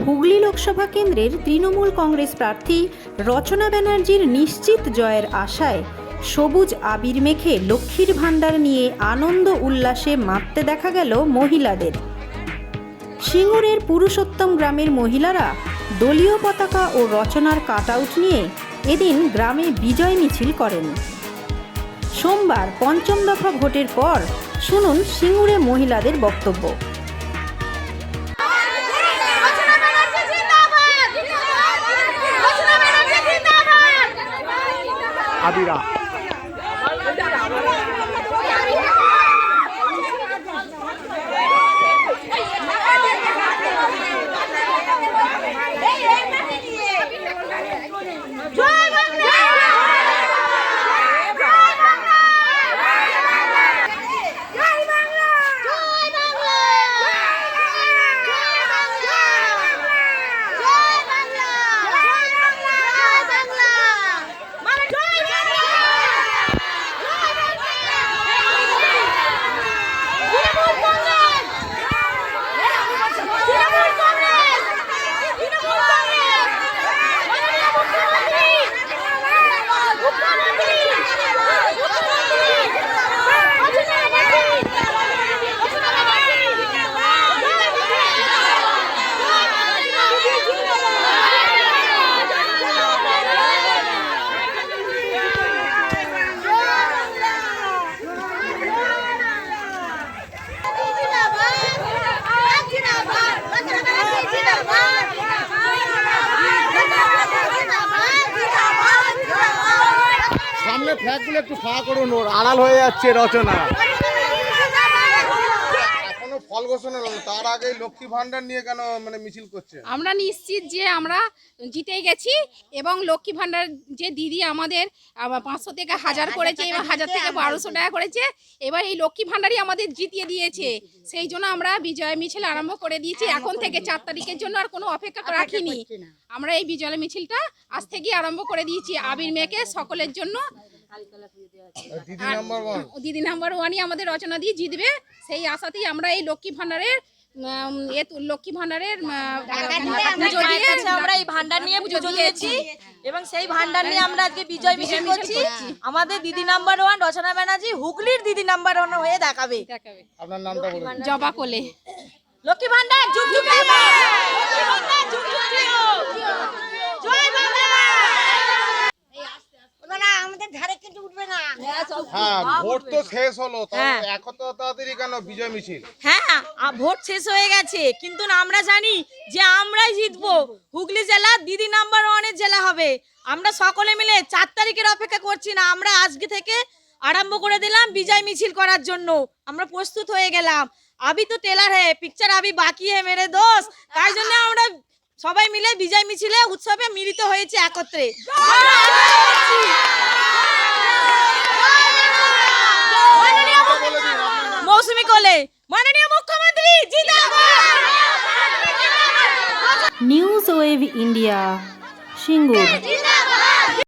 হুগলি লোকসভা কেন্দ্রের তৃণমূল কংগ্রেস প্রার্থী রচনা ব্যানার্জির নিশ্চিত জয়ের আশায় সবুজ আবির মেখে লক্ষ্মীর ভাণ্ডার নিয়ে আনন্দ উল্লাসে মাততে দেখা গেল মহিলাদের। সিঙ্গুরের পুরুষোত্তম গ্রামের মহিলারা দলীয় পতাকা ও রচনার কাটআউট নিয়ে এদিন গ্রামে বিজয় মিছিল করেন। সোমবার পঞ্চম দফা ভোটের পর শুনুন সিঙ্গুরে মহিলাদের বক্তব্য। 아비라. একটু ফাঁকা করুন ওর আড়াল হয়ে যাচ্ছে রচনা। এখনও ফল ঘোষণা হলো তার আগেই লক্ষ্মী ভান্ডার নিয়ে কেন মানে মিছিল করছে? আমরা নিশ্চিত যে আমরা জিতে গেছি এবং লক্ষ্মী ভান্ডার যে দিদি আমাদের পাঁচশো থেকে হাজার করেছে এবং হাজার থেকে বারোশো টাকা করেছে এবার এই লক্ষ্মী ভান্ডারই আমাদের জিতিয়ে দিয়েছে। সেই জন্য আমরা বিজয় মিছিল আরম্ভ করে দিয়েছি এখন থেকে চার তারিখের জন্য আর কোনো অপেক্ষা রাখিনি। আমরা এই বিজয় মিছিলটা আজ থেকেই আরম্ভ করে দিয়েছি। আবির মেয়েকে সকলের জন্য Didi number one Didi number ওয়ানই আমাদের রচনা দিয়ে জিতবে। সেই আশাতেই আমরা এই লক্ষ্মী তো- লক্ষ্মী ভান্ডারের পুজো দিয়ে আমরা এই ভান্ডার নিয়ে পুজো দিয়েছি এবং সেই ভান্ডার নিয়ে আমরা আজকে বিজয় মিছিল করছি। আমাদের দিদি নাম্বার ওয়ান রচনা ব্যানার্জি হুগলির দিদি নাম্বার ওয়ান হয়ে দেখাবে। দেখাবে। আপনার নামটা বলুন। জবা কোলে। লক্ষ্মী ভান্ডার যুগ যুগ লক্ষ্মী ভান্ডার যুগ যুগ জিও! জয় বাংলা ওনারা আমাদের ধারে কিন্তু উঠবে না হ্যাঁ ভোট তো শেষ হলো হ্যাঁ। তাহলে তাড়াতাড়ি কেন বিজয় মিছিল? হ্যাঁ ভোট শেষ হয়ে গেছে কিন্তু আমরা জানি যে আমরাই জিতবো। হুগলি জেলা দিদি নাম্বার ওয়ানের জেলা হবে। আমরা সকলে মিলে চার তারিখের অপেক্ষা করছি না আমরা আজকে থেকে আরম্ভ করে দিলাম বিজয় মিছিল করার জন্য। আমরা প্রস্তুত হয়ে গেলাম। আবি তো টেলার হে পিকচার আবি বাকি হে মেরে দোষ তাই জন্য আমরা সবাই মিলে বিজয় মিছিলে উৎসবে মিলিত হয়েছে একত্রে আমরা আশা করছি। মাননীয় বলে দিন আপনার নাম। কোলে মাননীয় মুখ্যমন্ত্রী জিন্দাবাদ! News wave India Singur. জিন্দাবাদ!